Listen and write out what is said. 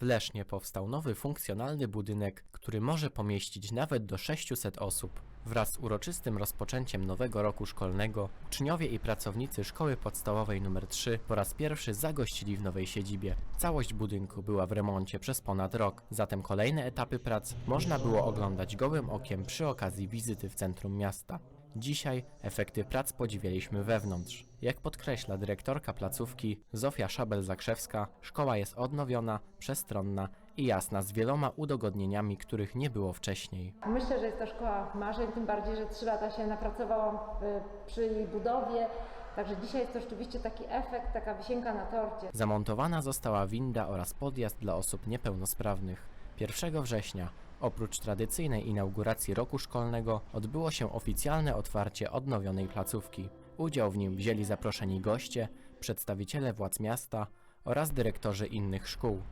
W Lesznie powstał nowy funkcjonalny budynek, który może pomieścić nawet do 600 osób. Wraz z uroczystym rozpoczęciem nowego roku szkolnego, uczniowie i pracownicy szkoły podstawowej nr 3 po raz pierwszy zagościli w nowej siedzibie. Całość budynku była w remoncie przez ponad rok, zatem kolejne etapy prac można było oglądać gołym okiem przy okazji wizyty w centrum miasta. Dzisiaj efekty prac podziwialiśmy wewnątrz. Jak podkreśla dyrektorka placówki Zofia Szabel-Zakrzewska, szkoła jest odnowiona, przestronna i jasna z wieloma udogodnieniami, których nie było wcześniej. Myślę, że jest to szkoła marzeń, tym bardziej, że trzy lata się napracowałam y, przy jej budowie. Także dzisiaj jest to rzeczywiście taki efekt, taka wisienka na torcie. Zamontowana została winda oraz podjazd dla osób niepełnosprawnych. 1 września, oprócz tradycyjnej inauguracji roku szkolnego, odbyło się oficjalne otwarcie odnowionej placówki. Udział w nim wzięli zaproszeni goście, przedstawiciele władz miasta oraz dyrektorzy innych szkół.